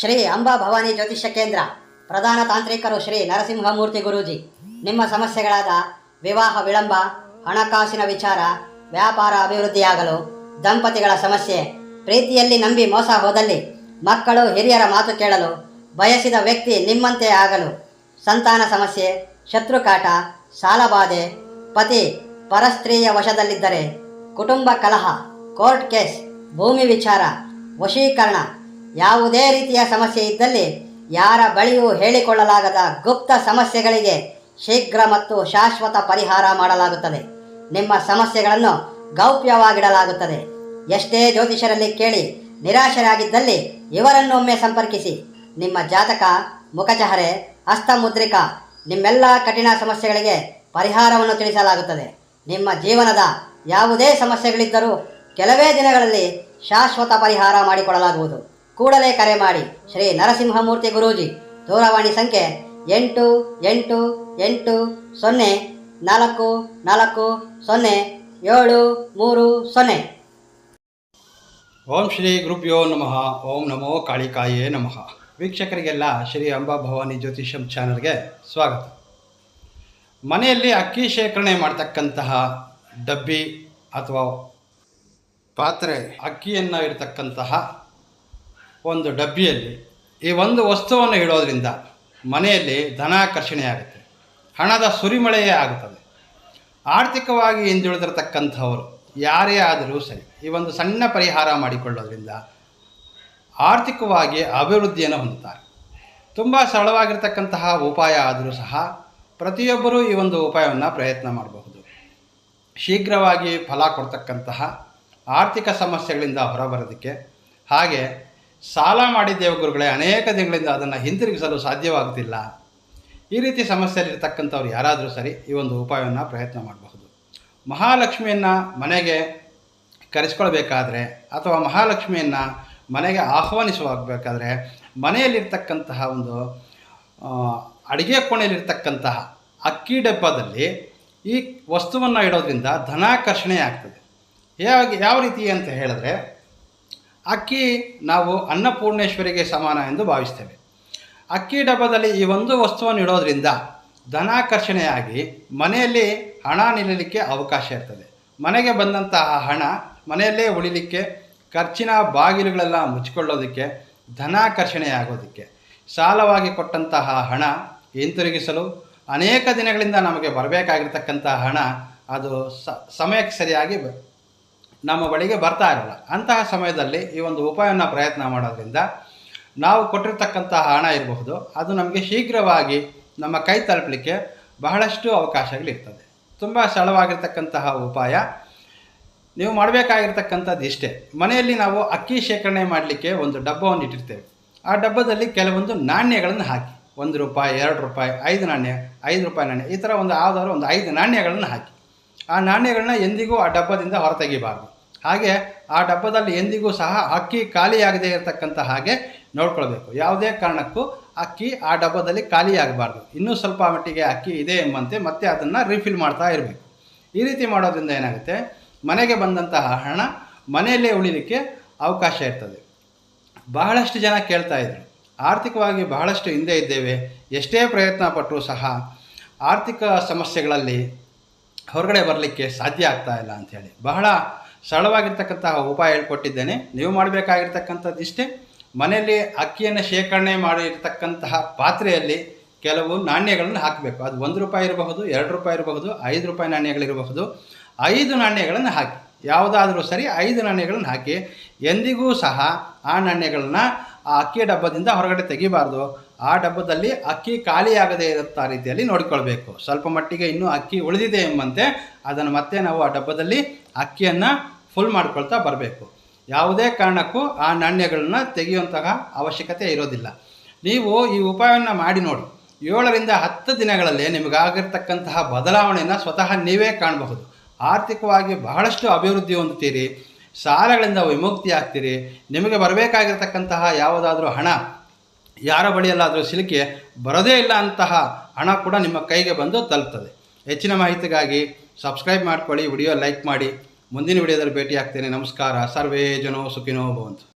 ಶ್ರೀ ಅಂಬಾ ಭವಾನಿ ಜ್ಯೋತಿಷ್ಯ ಕೇಂದ್ರ. ಪ್ರಧಾನ ತಾಂತ್ರಿಕರು ಶ್ರೀ ನರಸಿಂಹಮೂರ್ತಿ ಗುರೂಜಿ. ನಿಮ್ಮ ಸಮಸ್ಯೆಗಳಾದ ವಿವಾಹ ವಿಳಂಬ, ಹಣಕಾಸಿನ ವಿಚಾರ, ವ್ಯಾಪಾರ ಅಭಿವೃದ್ಧಿಯಾಗಲು, ದಂಪತಿಗಳ ಸಮಸ್ಯೆ, ಪ್ರೀತಿಯಲ್ಲಿ ನಂಬಿ ಮೋಸ ಹೋದಲ್ಲಿ, ಮಕ್ಕಳು ಹಿರಿಯರ ಮಾತು ಕೇಳಲು, ಬಯಸಿದ ವ್ಯಕ್ತಿ ನಿಮ್ಮಂತೆ ಆಗಲು, ಸಂತಾನ ಸಮಸ್ಯೆ, ಶತ್ರುಕಾಟ, ಸಾಲಬಾಧೆ, ಪತಿ ಪರಸ್ತ್ರೀಯ ವಶದಲ್ಲಿದ್ದರೆ, ಕುಟುಂಬ ಕಲಹ, ಕೋರ್ಟ್ ಕೇಸ್, ಭೂಮಿ ವಿಚಾರ, ವಶೀಕರಣ ಯಾವುದೇ ರೀತಿಯ ಸಮಸ್ಯೆ ಇದ್ದಲ್ಲಿ ಯಾರ ಬಳಿಯೂ ಹೇಳಿಕೊಳ್ಳಲಾಗದ ಗುಪ್ತ ಸಮಸ್ಯೆಗಳಿಗೆ ಶೀಘ್ರ ಮತ್ತು ಶಾಶ್ವತ ಪರಿಹಾರ ಮಾಡಲಾಗುತ್ತದೆ. ನಿಮ್ಮ ಸಮಸ್ಯೆಗಳನ್ನು ಗೌಪ್ಯವಾಗಿಡಲಾಗುತ್ತದೆ. ಎಷ್ಟೇ ಜ್ಯೋತಿಷರಲ್ಲಿ ಕೇಳಿ ನಿರಾಶರಾಗಿದ್ದಲ್ಲಿ ಇವರನ್ನೊಮ್ಮೆ ಸಂಪರ್ಕಿಸಿ. ನಿಮ್ಮ ಜಾತಕ, ಮುಖಚಹರೆ, ಹಸ್ತಮುದ್ರಿಕಾ, ನಿಮ್ಮೆಲ್ಲ ಕಠಿಣ ಸಮಸ್ಯೆಗಳಿಗೆ ಪರಿಹಾರವನ್ನು ತಿಳಿಸಲಾಗುತ್ತದೆ. ನಿಮ್ಮ ಜೀವನದ ಯಾವುದೇ ಸಮಸ್ಯೆಗಳಿದ್ದರೂ ಕೆಲವೇ ದಿನಗಳಲ್ಲಿ ಶಾಶ್ವತ ಪರಿಹಾರ ಮಾಡಿಕೊಡಲಾಗುವುದು. ಕೂಡಲೇ ಕರೆ ಮಾಡಿ ಶ್ರೀ ನರಸಿಂಹಮೂರ್ತಿ ಗುರೂಜಿ. ದೂರವಾಣಿ ಸಂಖ್ಯೆ ಎಂಟು ಎಂಟು ಎಂಟು ಸೊನ್ನೆ ನಾಲ್ಕು ನಾಲ್ಕು ಸೊನ್ನೆ ಏಳು ಮೂರು ಸೊನ್ನೆ. ಓಂ ಶ್ರೀ ಗುರುಭ್ಯೋ ನಮಃ. ಓಂ ನಮೋ ಕಾಳಿಕಾಯೇ ನಮಃ. ವೀಕ್ಷಕರಿಗೆಲ್ಲ ಶ್ರೀ ಅಂಬಾ ಭವಾನಿ ಜ್ಯೋತಿಷಂ ಚಾನಲ್ಗೆ ಸ್ವಾಗತ. ಮನೆಯಲ್ಲಿ ಅಕ್ಕಿ ಶೇಖರಣೆ ಮಾಡ್ತಕ್ಕಂತಹ ಡಬ್ಬಿ ಅಥವಾ ಪಾತ್ರೆ ಅಕ್ಕಿಯನ್ನು ಇಡ್ತಕ್ಕಂತಹ ಒಂದು ಡಬ್ಬಿಯಲ್ಲಿ ಈ ಒಂದು ವಸ್ತುವನ್ನು ಇಡೋದ್ರಿಂದ ಮನೆಯಲ್ಲಿ ಧನಾಕರ್ಷಣೆ ಆಗುತ್ತೆ. ಹಣದ ಸುರಿಮಳೆಯೇ ಆಗುತ್ತದೆ. ಆರ್ಥಿಕವಾಗಿ ಹಿಂದುಳಿದಿರತಕ್ಕಂಥವರು ಯಾರೇ ಆದರೂ ಸರಿ ಈ ಒಂದು ಸಣ್ಣ ಪರಿಹಾರ ಮಾಡಿಕೊಳ್ಳೋದ್ರಿಂದ ಆರ್ಥಿಕವಾಗಿ ಅಭಿವೃದ್ಧಿಯನ್ನು ಹೊಂದುತ್ತಾರೆ. ತುಂಬ ಸರಳವಾಗಿರ್ತಕ್ಕಂತಹ ಉಪಾಯ ಆದರೂ ಸಹ ಪ್ರತಿಯೊಬ್ಬರೂ ಈ ಒಂದು ಉಪಾಯವನ್ನು ಪ್ರಯತ್ನ ಮಾಡಬಹುದು. ಶೀಘ್ರವಾಗಿ ಫಲ ಕೊಡ್ತಕ್ಕಂತಹ ಆರ್ಥಿಕ ಸಮಸ್ಯೆಗಳಿಂದ ಹೊರಬರೋದಕ್ಕೆ ಹಾಗೆ ಸಾಲ ಮಾಡಿದ್ದೇವೆ ಗುರುಗಳೇ, ಅನೇಕ ದಿನಗಳಿಂದ ಅದನ್ನು ಹಿಂತಿರುಗಿಸಲು ಸಾಧ್ಯವಾಗುತ್ತಿಲ್ಲ. ಈ ರೀತಿ ಸಮಸ್ಯೆಯಲ್ಲಿರ್ತಕ್ಕಂಥವ್ರು ಯಾರಾದರೂ ಸರಿ ಈ ಒಂದು ಉಪಾಯವನ್ನು ಪ್ರಯತ್ನ ಮಾಡಬಹುದು. ಮಹಾಲಕ್ಷ್ಮಿಯನ್ನು ಮನೆಗೆ ಕರೆಸ್ಕೊಳ್ಬೇಕಾದ್ರೆ ಅಥವಾ ಮಹಾಲಕ್ಷ್ಮಿಯನ್ನು ಮನೆಗೆ ಆಹ್ವಾನಿಸುವಾಗಬೇಕಾದ್ರೆ ಮನೆಯಲ್ಲಿರ್ತಕ್ಕಂತಹ ಒಂದು ಅಡುಗೆ ಅಡಿಗೆ ಕೋಣೆಯಲ್ಲಿರ್ತಕ್ಕಂತಹ ಅಕ್ಕಿ ಡಬ್ಬದಲ್ಲಿ ಈ ವಸ್ತುವನ್ನು ಇಡೋದ್ರಿಂದ ಧನಾಕರ್ಷಣೆ ಆಗ್ತದೆ ಯಾವ ಯಾವ ರೀತಿ ಅಂತ ಹೇಳಿದ್ರೆ ಅಕ್ಕಿ ನಾವು ಅನ್ನಪೂರ್ಣೇಶ್ವರಿಗೆ ಸಮಾನ ಎಂದು ಭಾವಿಸ್ತೇವೆ. ಅಕ್ಕಿ ಡಬ್ಬದಲ್ಲಿ ಈ ಒಂದು ವಸ್ತುವನ್ನು ಇಡೋದ್ರಿಂದ ಧನಾಕರ್ಷಣೆಯಾಗಿ ಮನೆಯಲ್ಲಿ ಹಣ ನಿಲ್ಲಲಿಕ್ಕೆ ಅವಕಾಶ ಇರ್ತದೆ. ಮನೆಗೆ ಬಂದಂತಹ ಹಣ ಮನೆಯಲ್ಲೇ ಉಳಿಲಿಕ್ಕೆ, ಖರ್ಚಿನ ಬಾಗಿಲುಗಳೆಲ್ಲ ಮುಚ್ಚಿಕೊಳ್ಳೋದಕ್ಕೆ, ಧನಾಕರ್ಷಣೆಯಾಗೋದಕ್ಕೆ, ಸಾಲವಾಗಿ ಕೊಟ್ಟಂತಹ ಹಣ ಹಿಂತಿರುಗಿಸಲು ಅನೇಕ ದಿನಗಳಿಂದ ನಮಗೆ ಬರಬೇಕಾಗಿರ್ತಕ್ಕಂತಹ ಹಣ ಅದು ಸಮಯಕ್ಕೆ ಸರಿಯಾಗಿ ನಮ್ಮ ಬಳಿಗೆ ಬರ್ತಾ ಇರಲ್ಲ. ಅಂತಹ ಸಮಯದಲ್ಲಿ ಈ ಒಂದು ಉಪಾಯವನ್ನು ಪ್ರಯತ್ನ ಮಾಡೋದ್ರಿಂದ ನಾವು ಕೊಟ್ಟಿರ್ತಕ್ಕಂತಹ ಹಣ ಇರಬಹುದು. ಅದು ನಮಗೆ ಶೀಘ್ರವಾಗಿ ನಮ್ಮ ಕೈ ತಲುಪಲಿಕ್ಕೆ ಬಹಳಷ್ಟು ಅವಕಾಶಗಳಿರ್ತದೆ. ತುಂಬ ಸರಳವಾಗಿರ್ತಕ್ಕಂತಹ ಉಪಾಯ. ನೀವು ಮಾಡಬೇಕಾಗಿರ್ತಕ್ಕಂಥದ್ದು ಇಷ್ಟೇ. ಮನೆಯಲ್ಲಿ ನಾವು ಅಕ್ಕಿ ಶೇಖರಣೆ ಮಾಡಲಿಕ್ಕೆ ಒಂದು ಡಬ್ಬವನ್ನು ಇಟ್ಟಿರ್ತೇವೆ. ಆ ಡಬ್ಬದಲ್ಲಿ ಕೆಲವೊಂದು ನಾಣ್ಯಗಳನ್ನು ಹಾಕಿ. ಒಂದು ರೂಪಾಯಿ, ಎರಡು ರೂಪಾಯಿ, ಐದು ನಾಣ್ಯ, ಐದು ರೂಪಾಯಿ ನಾಣ್ಯ. ಈ ಥರ ಒಂದು ಆದವರು ಒಂದು ಐದು ನಾಣ್ಯಗಳನ್ನು ಹಾಕಿ. ಆ ನಾಣ್ಯಗಳನ್ನ ಎಂದಿಗೂ ಆ ಡಬ್ಬದಿಂದ ಹೊರತೆಗಿಬಾರ್ದು ಹಾಗೆ ಆ ಡಬ್ಬದಲ್ಲಿ ಎಂದಿಗೂ ಸಹ ಅಕ್ಕಿ ಖಾಲಿಯಾಗದೇ ಇರತಕ್ಕಂಥ ಹಾಗೆ ನೋಡ್ಕೊಳ್ಬೇಕು. ಯಾವುದೇ ಕಾರಣಕ್ಕೂ ಅಕ್ಕಿ ಆ ಡಬ್ಬದಲ್ಲಿ ಖಾಲಿಯಾಗಬಾರ್ದು. ಇನ್ನೂ ಸ್ವಲ್ಪ ಮಟ್ಟಿಗೆ ಅಕ್ಕಿ ಇದೆ ಎಂಬಂತೆ ಮತ್ತೆ ಅದನ್ನು ರೀಫಿಲ್ ಮಾಡ್ತಾ ಇರಬೇಕು. ಈ ರೀತಿ ಮಾಡೋದ್ರಿಂದ ಏನಾಗುತ್ತೆ? ಮನೆಗೆ ಬಂದಂತಹ ಹಣ ಮನೆಯಲ್ಲೇ ಉಳಿಲಿಕ್ಕೆ ಅವಕಾಶ ಇರ್ತದೆ. ಬಹಳಷ್ಟು ಜನ ಕೇಳ್ತಾ ಇದ್ರು. ಆರ್ಥಿಕವಾಗಿ ಬಹಳಷ್ಟು ಹಿಂದೆ ಇದ್ದೇವೆ. ಎಷ್ಟೇ ಪ್ರಯತ್ನ ಪಟ್ಟರೂ ಸಹ ಆರ್ಥಿಕ ಸಮಸ್ಯೆಗಳಲ್ಲಿ ಹೊರಗಡೆ ಬರಲಿಕ್ಕೆ ಸಾಧ್ಯ ಆಗ್ತಾ ಇಲ್ಲ ಅಂಥೇಳಿ ಬಹಳ ಸರಳವಾಗಿರ್ತಕ್ಕಂತಹ ಉಪಾಯ ಹೇಳ್ಕೊಟ್ಟಿದ್ದೇನೆ. ನೀವು ಮಾಡಬೇಕಾಗಿರ್ತಕ್ಕಂಥದ್ದು ಇಷ್ಟೇ. ಮನೆಯಲ್ಲಿ ಅಕ್ಕಿಯನ್ನು ಶೇಖರಣೆ ಮಾಡಿರ್ತಕ್ಕಂತಹ ಪಾತ್ರೆಯಲ್ಲಿ ಕೆಲವು ನಾಣ್ಯಗಳನ್ನು ಹಾಕಬೇಕು. ಅದು ಒಂದು ರೂಪಾಯಿ ಇರಬಹುದು, ಎರಡು ರೂಪಾಯಿ ಇರಬಹುದು, ಐದು ರೂಪಾಯಿ ನಾಣ್ಯಗಳಿರಬಹುದು. ಐದು ನಾಣ್ಯಗಳನ್ನು ಹಾಕಿ. ಯಾವುದಾದರೂ ಸರಿ ಐದು ನಾಣ್ಯಗಳನ್ನು ಹಾಕಿ. ಎಂದಿಗೂ ಸಹ ಆ ನಾಣ್ಯಗಳನ್ನು ಆ ಅಕ್ಕಿ ಡಬ್ಬದಿಂದ ಹೊರಗಡೆ ತೆಗಿಬಾರ್ದು. ಆ ಡಬ್ಬದಲ್ಲಿ ಅಕ್ಕಿ ಖಾಲಿಯಾಗದೇ ಇರುತ್ತಾ ರೀತಿಯಲ್ಲಿ ನೋಡಿಕೊಳ್ಬೇಕು. ಸ್ವಲ್ಪ ಮಟ್ಟಿಗೆ ಇನ್ನೂ ಅಕ್ಕಿ ಉಳಿದಿದೆ ಎಂಬಂತೆ ಅದನ್ನು ಮತ್ತೆ ನಾವು ಆ ಡಬ್ಬದಲ್ಲಿ ಅಕ್ಕಿಯನ್ನು ಫುಲ್ ಮಾಡ್ಕೊಳ್ತಾ ಬರಬೇಕು. ಯಾವುದೇ ಕಾರಣಕ್ಕೂ ಆ ನಾಣ್ಯಗಳನ್ನ ತೆಗೆಯುವಂತಹ ಅವಶ್ಯಕತೆ ಇರೋದಿಲ್ಲ. ನೀವು ಈ ಉಪಾಯವನ್ನು ಮಾಡಿ ನೋಡಿ. ಏಳರಿಂದ ಹತ್ತು ದಿನಗಳಲ್ಲಿ ನಿಮಗಾಗಿರ್ತಕ್ಕಂತಹ ಬದಲಾವಣೆಯನ್ನು ಸ್ವತಃ ನೀವೇ ಕಾಣಬಹುದು. ಆರ್ಥಿಕವಾಗಿ ಬಹಳಷ್ಟು ಅಭಿವೃದ್ಧಿ ಹೊಂದುತ್ತೀರಿ. ಸಾಲಗಳಿಂದ ವಿಮುಕ್ತಿ ಆಗ್ತೀರಿ. ನಿಮಗೆ ಬರಬೇಕಾಗಿರ್ತಕ್ಕಂತಹ ಯಾವುದಾದ್ರೂ ಹಣ, ಯಾರ ಬಳಿಯಲ್ಲಾದರೂ ಸಿಲುಕಿ ಬರೋದೇ ಇಲ್ಲ ಅಂತಹ ಹಣ ಕೂಡ ನಿಮ್ಮ ಕೈಗೆ ಬಂದು ತಲುಪ್ತದೆ. ಹೆಚ್ಚಿನ ಮಾಹಿತಿಗಾಗಿ ಸಬ್ಸ್ಕ್ರೈಬ್ ಮಾಡ್ಕೊಳ್ಳಿ, ವಿಡಿಯೋ ಲೈಕ್ ಮಾಡಿ. ಮುಂದಿನ ವಿಡಿಯೋದಲ್ಲಿ ಭೇಟಿ ಆಗ್ತೇನೆ ನಮಸ್ಕಾರ. ಸರ್ವೇ ಜನೋ ಸುಖಿನೋ ಭವಂತು.